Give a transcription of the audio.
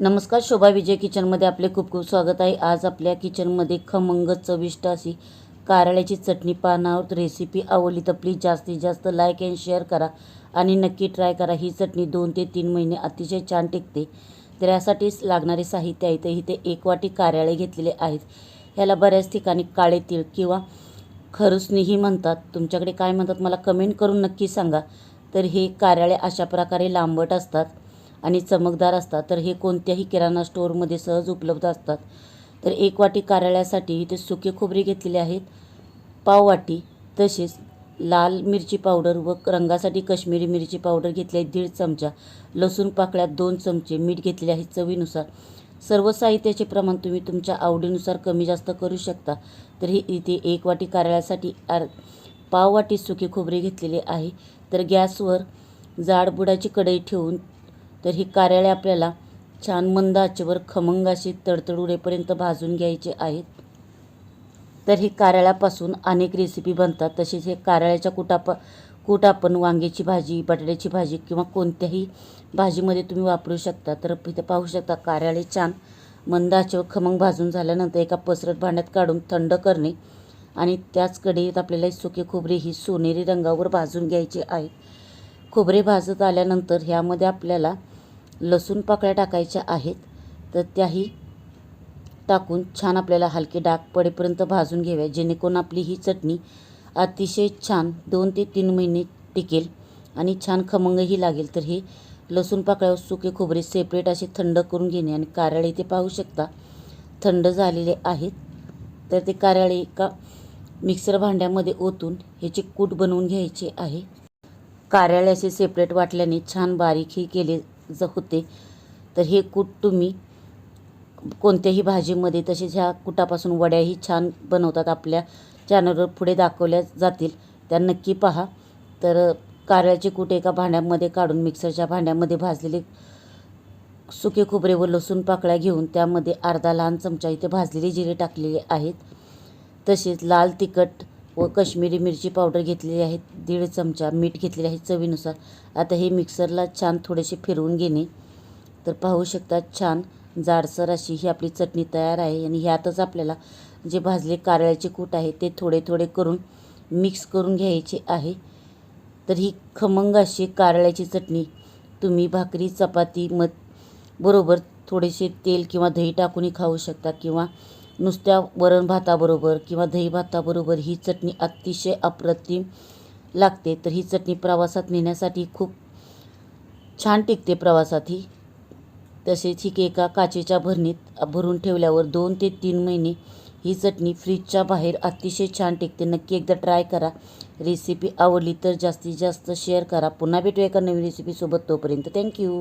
नमस्कार शोभा विजय किचनमध्ये आपले खूप खूप स्वागत आहे. आज आपल्या किचनमध्ये खमंग चविष्ट अशी कारळ्याची चटणी पानावर रेसिपी आवडली तर प्लीज जास्तीत जास्त लाईक अँड शेअर करा आणि नक्की ट्राय करा. ही चटणी दोन ते तीन महिने अतिशय छान टिकते. तर यासाठीच लागणारे साहित्य आहे तर इथे एक वाटी कारळे घेतलेले आहेत. ह्याला बऱ्याच ठिकाणी काळे तीळ किंवा खरुसणीही म्हणतात. तुमच्याकडे काय म्हणतात मला कमेंट करून नक्की सांगा. तर हे कारळे अशा प्रकारे लांबट असतात. आणि चमकदार असतात तर हे कोणत्याही किराणा स्टोअरमध्ये सहज उपलब्ध असतात. तर एक वाटी कारळ्यासाठी इथे सुके खोबरे घेतलेले आहेत पाव वाटी तसेच लाल मिरची पावडर व रंगासाठी काश्मीरी मिरची पावडर घेतली आहे दीड चमचा. लसूण पाकळ्यात दोन चमचे मीठ घेतलेले आहे चवीनुसार. सर्व साहित्याचे प्रमाण तुम्ही तुमच्या आवडीनुसार कमी जास्त करू शकता. तर इथे एक वाटी कारळ्यासाठी आर पाव वाटी सुके खोबरे घेतलेले आहे. तर गॅसवर जाड बुडाची कढई ठेवून तर ही कारळे आपल्याला छान मंद आचेवर खमंग अशी तडतड उडेपर्यंत भाजून घ्यायचे आहेत. तर ही कारळ्यापासून अनेक रेसिपी बनतात. तसेच हे कारळ्याच्या कुटाप कूट आपण वांग्याची भाजी बटाट्याची भाजी किंवा कोणत्याही भाजीमध्ये तुम्ही वापरू शकता. तर इथे पाहू शकता कारळे छान मंद आचेवर खमंग भाजून झाल्यानंतर एका पसरट भांड्यात काढून थंड करणे आणि त्याच कढईत आपल्याला सुके खोबरे ही सोनेरी रंगावर भाजून घ्यायची आहेत. खोबरे भाजत आल्यानंतर ह्यामध्ये आपल्याला लसूण पाकळ्या टाकायच्या आहेत तर त्याही टाकून छान आपल्याला हलके डाग पडेपर्यंत भाजून घ्याव्या जेणेकरून आपली ही चटणी अतिशय छान दोन ते तीन महिने टिकेल आणि छान खमंगही लागेल. तर हे लसूण पाकळ्यावर सुके खोबरे सेपरेट असे थंड करून घेणे आणि कारळे ते पाहू शकता. थंड झालेले आहेत तर ते कारळे एका मिक्सर भांड्यामध्ये ओतून ह्याचे कूट बनवून घ्यायचे आहे. कारळे असे सेपरेट वाटल्याने छान बारीकही केले ज होते. तर हे कूट तुम्ही कोणत्याही भाजीमध्ये तसेच ह्या कुटापासून वड्याही छान बनवतात. आपल्या चॅनलवर पुढे दाखवल्या जातील. त्या नक्की पहा. तर कारळ्याचे कूट एका भांड्यामध्ये काढून मिक्सरच्या भांड्यामध्ये भाजलेले सुके खोबरे व लसूण पाकळ्या घेऊन त्यामध्ये अर्धा लहान चमचा इथे भाजलेले जिरे टाकलेले आहेत. तसेच लाल तिखट व कश्मीरी मिरची पावडर घेतलेली आहे दीड चमचा मीठ घेतलेले आहे चवीनुसार. आता हे मिक्सरला छान थोडेसे फिरवून घेणे. तर पाहू शकता छान जाडसर अशी ही आपली चटणी तयार आहे आणि ह्यातच आपल्याला जे भाजले कारळ्याचे कूट आहे ते थोडे थोडे करून मिक्स करून घ्यायचे आहे. तर ही खमंग अशी कारळ्याची चटणी. तुम्ही भाकरी चपाती मग बरोबर थोडेसे तेल किंवा दही टाकूनही खाऊ शकता किंवा नुसत्या वरण भाताबरोबर किंवा दही भाताबरोबर ही चटणी अतिशय अप्रतिम लागते तर ही चटणी प्रवासात नेण्यासाठी खूप छान टिकते प्रवासात ही तसेच ही एका काचेच्या भरणीत भरून ठेवल्यावर दोन ते तीन महिने ही चटणी फ्रीजच्या बाहेर अतिशय छान टिकते. नक्की एकदा ट्राय करा. रेसिपी आवडली तर जास्तीत जास्त शेअर करा. पुन्हा भेटूया एका नवीन रेसिपीसोबत. तोपर्यंत थँक्यू.